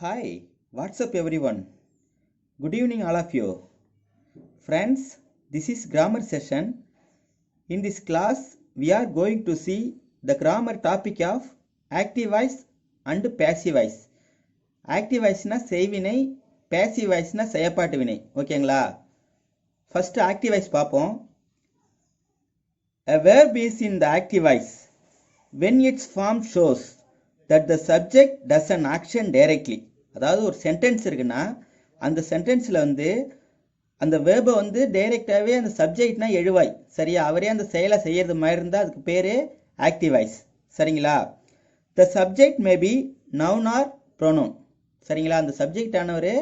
Hi, what's up everyone? Good evening all of you. Friends, this is grammar session. In this class, we are going to see the grammar topic of active voice and passive voice. Active வாய்ஸ்னா செய்வினை passive வாய்ஸ்னா செயற்பாட்டு வினை ஓகேங்களா first active voice பார்ப்போம் A verb is in the active voice when its form shows that the subject does an action directly அதாவது ஒரு sentence இருக்குன்னா அந்த சென்டென்ஸில் வந்து அந்த வேர்பை வந்து டைரெக்டாகவே அந்த சப்ஜெக்ட்னா எழுவாய். சரியா? அவரே அந்த செயலை செய்யறது மாதிரி இருந்தால் அதுக்கு பேர் ஆக்டிவ் வாய்ஸ் சரிங்களா? The subject may be noun or pronoun சரிங்களா? அந்த சப்ஜெக்ட் ஆனவர்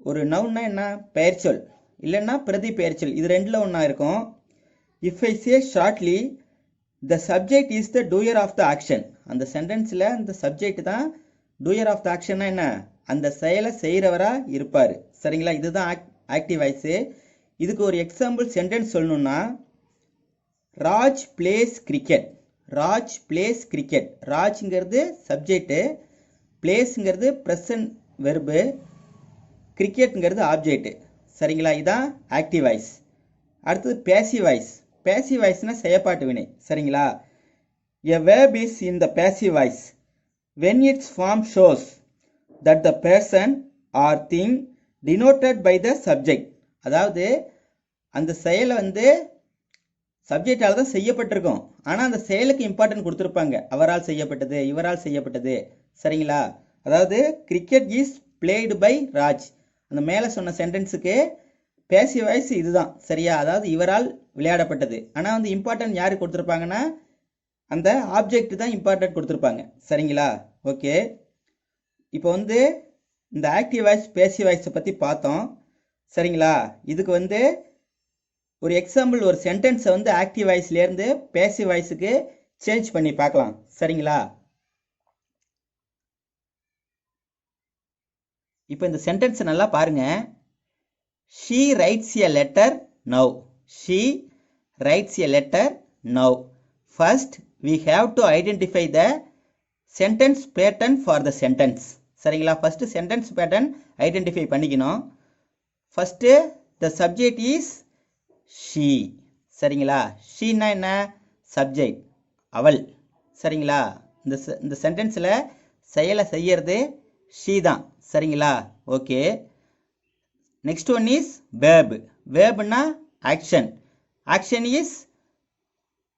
ஒரு நவுன்னா என்ன? பெயர்ச்சொல் இல்லைன்னா பிரதி பெயர்ச்சொல் இது ரெண்டில் ஒன்றா இருக்கும். If I say shortly the subject is the doer of the action அந்த சென்டென்ஸில் அந்த சப்ஜெக்ட் தான் டூயர் ஆஃப் த ஆக்ஷன்னா என்ன? அந்த செயலை செய்கிறவராக இருப்பார். சரிங்களா? இதுதான் ஆக் ஆக்டிவ் வாய்ஸு இதுக்கு ஒரு எக்ஸாம்பிள் சென்டென்ஸ் சொல்லணும்னா Raj plays cricket Raj plays cricket ராஜ்ங்கிறது subject பிளேஸுங்கிறது present verb கிரிக்கெட்டுங்கிறது ஆப்ஜெக்ட் சரிங்களா? இதான் ஆக்டிவ் வாய்ஸ் அடுத்தது பேசிவ் வாய்ஸ் பேசிவ் வாய்ஸ்னால் செயற்பாட்டு வினை. சரிங்களா? A verb is in the passive voice when its form shows that the person or thing denoted by the subject அதாவது அந்த செயலை வந்து சப்ஜெக்டால் தான் செய்யப்பட்டிருக்கும். ஆனால் அந்த செயலுக்கு இம்பார்ட்டன்ட் கொடுத்துருப்பாங்க. அவரால் செய்யப்பட்டது இவரால் செய்யப்பட்டது. சரிங்களா? அதாவது cricket is played by Raj அந்த மேலே சொன்ன சென்டென்ஸுக்கு பேசிய வாய்ஸ் இதுதான். சரியா? அதாவது இவரால் விளையாடப்பட்டது. ஆனால் வந்து இம்பார்ட்டன்ட் யார் கொடுத்துருப்பாங்கன்னா அந்த ஆப்ஜெக்ட் தான் இம்பார்ட்டன்ட் கொடுத்துருப்பாங்க. சரிங்களா? ஓகே. இப்போ வந்து இந்த ஆக்டிவ் வாய்ஸ் பேசிவ் வாய்ஸை பற்றி பார்த்தோம். சரிங்களா? இதுக்கு வந்து ஒரு எக்ஸாம்பிள் ஒரு சென்டென்ஸை வந்து ஆக்டிவ் வாய்ஸ்லேருந்து பேசிவ் வாய்ஸுக்கு சேஞ்ச் பண்ணி பார்க்கலாம். சரிங்களா? இப்போ இந்த சென்டென்ஸை நல்லா பாருங்க. She writes a letter now she writes a letter now first we have to identify the sentence pattern for the sentence சரிங்களா? ஃபஸ்ட்டு சென்டென்ஸ் பேட்டர்ன் ஐடென்டிஃபை பண்ணிக்கணும். First the subject is she சரிங்களா? ஷீனா என்ன? சப்ஜெக்ட் அவள். சரிங்களா? இந்த இந்த சென்டென்ஸில் செயலை செய்யறது ஷீ தான். சரிங்களா? Okay next one is verb வேப்னா action action is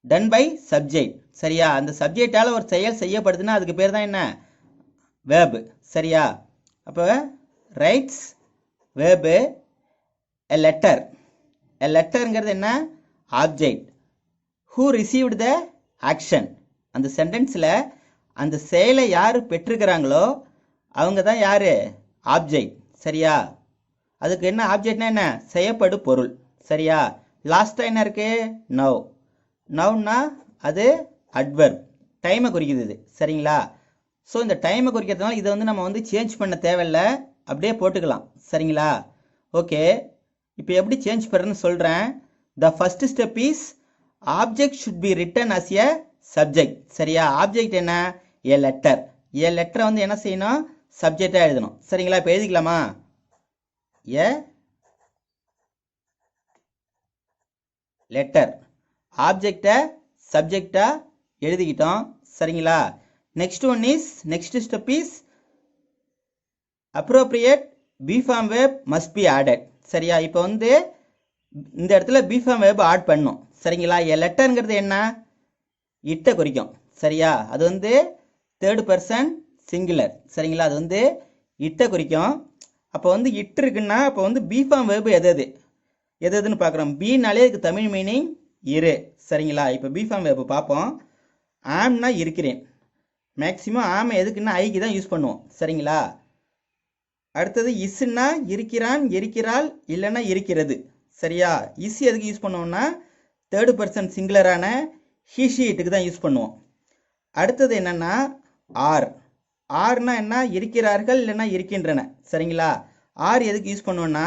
done by subject சரியா? அந்த சப்ஜெக்டால் ஒரு செயல் செய்யப்படுதுன்னா அதுக்கு பேர் தான் என்ன? வேபு சரியா? அப்போ ரைட்ஸ் வேபு எ லெட்டர் எ லெட்டருங்கிறது என்ன? Object who received the action அந்த சென்டென்ஸில் அந்த செயலை யார் பெற்றுக்கிறாங்களோ அவங்க தான் யார்? ஆப்ஜெக்ட் சரியா? அதுக்கு என்ன ஆப்ஜெக்ட்னா என்ன? செய்யப்படு பொருள். சரியா? லாஸ்ட்டாக என்ன இருக்குது நவ் நவ்னா அது அட்வர்ப் டைமை குறிக்குது இது. சரிங்களா? ஸோ இந்த டைமை குறிக்கிறதுனால இதை வந்து நம்ம வந்து சேஞ்ச் பண்ண தேவையில்ல. அப்படியே போட்டுக்கலாம். சரிங்களா? ஓகே இப்போ எப்படி சேஞ்ச் பண்ணுறேன்னு சொல்கிறேன் the first step is object should be written as a subject சரியா? ஆப்ஜெக்ட் என்ன? ஏ லெட்டர் ஏ லெட்டரை வந்து என்ன செய்யணும்? சப்ஜெக்டாக எழுதணும். சரிங்களா? இப்போ எழுதிக்கலாமா? ஏ லெட்டர் ஆப்ஜெக்டை சப்ஜெக்டாக எழுதிக்கிட்டோம். சரிங்களா? Next one is next step is appropriate be form verb must be added சரியா? இப்போ வந்து இந்த இடத்துல பிஃபார்ம் வேப் ஆட் பண்ணும். சரிங்களா? எ லெட்டருங்கிறது என்ன? இட்டை குறிக்கும். சரியா? அது வந்து தேர்டு பர்சன் சிங்குலர் சரிங்களா? அது வந்து இட்டை குறிக்கும். அப்போ வந்து இட்டு இருக்குன்னா அப்போ வந்து பிஃபார்ம் வேர்பு எது எது எது எதுன்னு பார்க்குறோம். பீனாலே இதுக்கு தமிழ் மீனிங் இரு. சரிங்களா? இப்போ பிஃபார்ம் வேர்பு பார்ப்போம். ஆம்னா இருக்கிறேன். மேக்சிமம் ஆம் எதுக்குன்னா ஐக்கு தான் யூஸ் பண்ணுவோம். சரிங்களா? அடுத்தது இஸ்ன்னா இருக்கிறான் இருக்கிறாள் இல்லைன்னா இருக்கிறது. சரியா? இஸ் எதுக்கு யூஸ் பண்ணுவோம்னா தேர்டு பர்சன் சிங்குலரான ஹீஷீட்டுக்கு தான் யூஸ் பண்ணுவோம். அடுத்தது என்னென்னா ஆர் ஆர்னா என்ன? இருக்கிறார்கள் இல்லைன்னா இருக்கின்றன. சரிங்களா? ஆர் எதுக்கு யூஸ் பண்ணுவோம்னா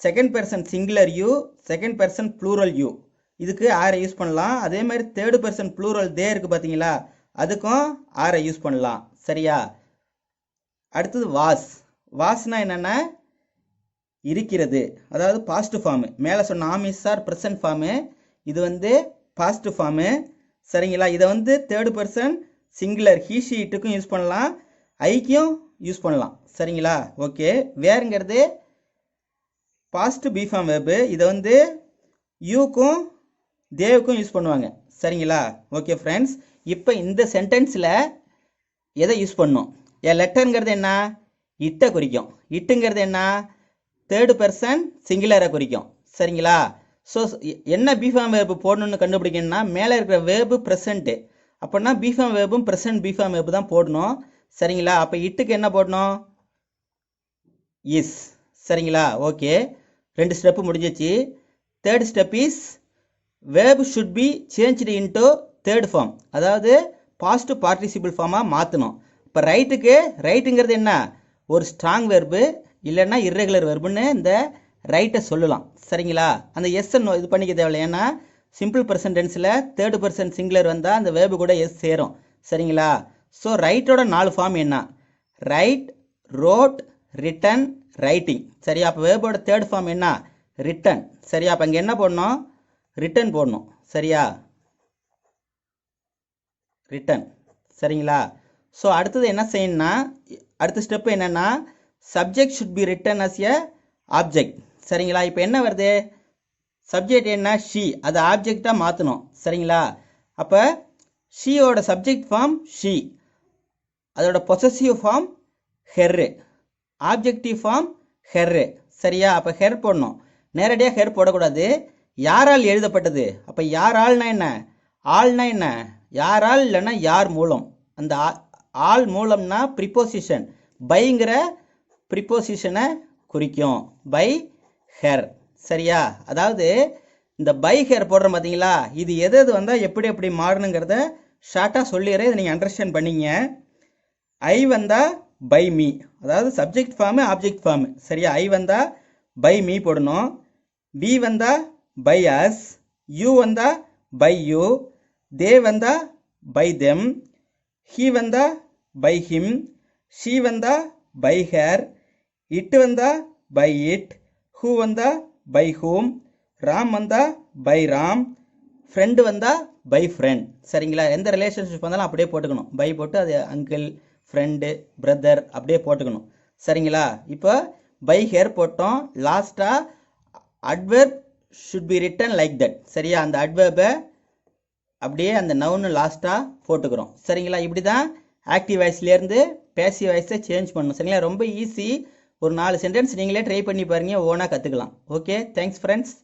second person singular you second person plural you இதுக்கு ஆரை யூஸ் பண்ணலாம். அதே மாதிரி தேர்டு பர்சன் ப்ளூரல் தே இருக்குது பார்த்தீங்களா அதுக்கும் ஆரை யூஸ் பண்ணலாம். சரியா? அடுத்தது வாஸ் வாஸ்னா என்னென்னா? இருக்கிறது. அதாவது பாஸ்ட் ஃபார்மு மேலே சொன்ன ஆமிஸ் ஆர் ப்ரெசன்ட் ஃபார்மு இது வந்து பாஸ்ட் ஃபார்மு சரிங்களா? இதை வந்து third person singular he she இட்டுக்கும் use பண்ணலாம். ஐக்கும் யூஸ் பண்ணலாம். சரிங்களா? ஓகே வேறுங்கிறது பாஸ்ட் பிஃபார்ம் வெப்பு இதை வந்து யூக்கும் தேவுக்கும் யூஸ் பண்ணுவாங்க. சரிங்களா? ஓகே ஃப்ரெண்ட்ஸ் இப்போ இந்த சென்டென்ஸில் எதை யூஸ் பண்ணணும் ஏ லெட்டருங்கிறது என்ன? இட்டை குறிக்கும். இட்டுங்கிறது என்ன? தேர்டு பர்சன் சிங்குலரை குறிக்கும். சரிங்களா? ஸோ என்ன பிஃபார்ம் வேர்பு போடணும்னு கண்டுபிடிக்கணும்னா மேலே இருக்கிற வேர்பு ப்ரெசண்ட்டு அப்படின்னா பிஃபார்ம் வேர்பும் ப்ரெசன்ட் பிஃபார்ம் வேர்பு தான் போடணும். சரிங்களா? அப்போ இட்டுக்கு என்ன போடணும்? இஸ் சரிங்களா? ஓகே ரெண்டு ஸ்டெப்பு முடிஞ்சிச்சு. Third step is verb should be changed into third form அதாவது பாஸ்ட் பார்ட்டிசிபிள் ஃபார்மாக மாற்றணும் இப்போ ரைட்டுக்கு ரைட்டுங்கிறது என்ன? ஒரு ஸ்ட்ராங் வெர்பு இல்லைன்னா இர்ரெகுலர் வெர்புன்னு இந்த ரைட்டை சொல்லலாம். சரிங்களா? அந்த எஸ் இது பண்ணிக்க தேவையில்லை. ஏன்னா சிம்பிள் பர்சன்டென்ஸில் தேர்ட் பர்சன் சிங்குலர் வந்தால் அந்த வேர்பு கூட எஸ் சேரும். சரிங்களா? ஸோ ரைட்டோட நாலு ஃபார்ம் என்ன? ரைட் ரோட் ரிட்டன் ரைட்டிங் சரியா? அப்போ வேர்போட தேர்ட் ஃபார்ம் என்ன? ரிட்டன் சரியா? அப்போ அங்கே என்ன போடணும்? ரிட்டன் போடணும். சரியா? ரிட்டன் சரிங்களா? ஸோ அடுத்தது என்ன செய்யணும்னா அடுத்த ஸ்டெப்பு என்னென்னா subject should be written as a object சரிங்களா? இப்போ என்ன வருது? சப்ஜெக்ட் என்ன? ஷி அதை ஆப்ஜெக்டாக மாற்றணும் சரிங்களா? அப்போ ஷீயோட சப்ஜெக்ட் ஃபார்ம் ஷி அதோட possessive form her objective form her சரியா? அப்போ ஹெர் போடணும். நேரடியாக ஹெர் போடக்கூடாது. யாரால் எழுதப்பட்டது? அப்போ யாரால்னா என்ன? ஆள்னா என்ன? யாரால் இல்லைன்னா யார் மூலம்? அந்த ஆ- ஆள் மூலம்னா ப்ரிப்போசிஷன் பைங்கிற ப்ரிப்போசிஷனை குறிக்கும். பை ஹெர் சரியா? அதாவது இந்த பை ஹெர் போடுறோம் பார்த்தீங்களா இது எது எது வந்தால் எப்படி எப்படி மாறணுங்கிறத ஷார்ட்டாக சொல்லிடுறேன். இதை நீங்கள் அண்டர்ஸ்டாண்ட் பண்ணிங்க. ஐ வந்தால் பை மீ அதாவது சப்ஜெக்ட் ஃபார்மு ஆப்ஜெக்ட் ஃபார்மு சரியா? ஐ வந்தால் பை மீ போடணும். பி வந்தால் பை அஸ் யூ வந்தா பை யூ தே வந்தா பை தெம் ஹீ வந்தா பை ஹிம் ஷீ வந்தா பை ஹேர் இட் வந்தா பை இட் ஹூ வந்தா பை ஹூம் ராம் வந்தா பை ராம் ஃப்ரெண்டு வந்தா பை ஃப்ரெண்ட் சரிங்களா? எந்த ரிலேஷன்ஷிப் வந்தாலும் அப்படியே போட்டுக்கணும். பை போட்டு அது அங்கிள் ஃப்ரெண்டு பிரதர் அப்படியே போட்டுக்கணும். சரிங்களா? இப்போ பை ஹேர் போட்டோம். லாஸ்ட்டாக adverb should be written like that சரியா? அந்த அட்வர்பை அப்படியே அந்த நவுன்னு லாஸ்ட்டாக போட்டுக்கிறோம். சரிங்களா? இப்படி தான் ஆக்டிவ் வாய்ஸ்லேருந்து பேசிவ் வாய்ஸை சேஞ்ச் பண்ணணும். சரிங்களா? ரொம்ப ஈஸி ஒரு நாலு சென்டென்ஸ் நீங்களே ட்ரை பண்ணி பாருங்க ஓனாக கற்றுக்கலாம் ஓகே தேங்க்ஸ் ஃப்ரெண்ட்ஸ்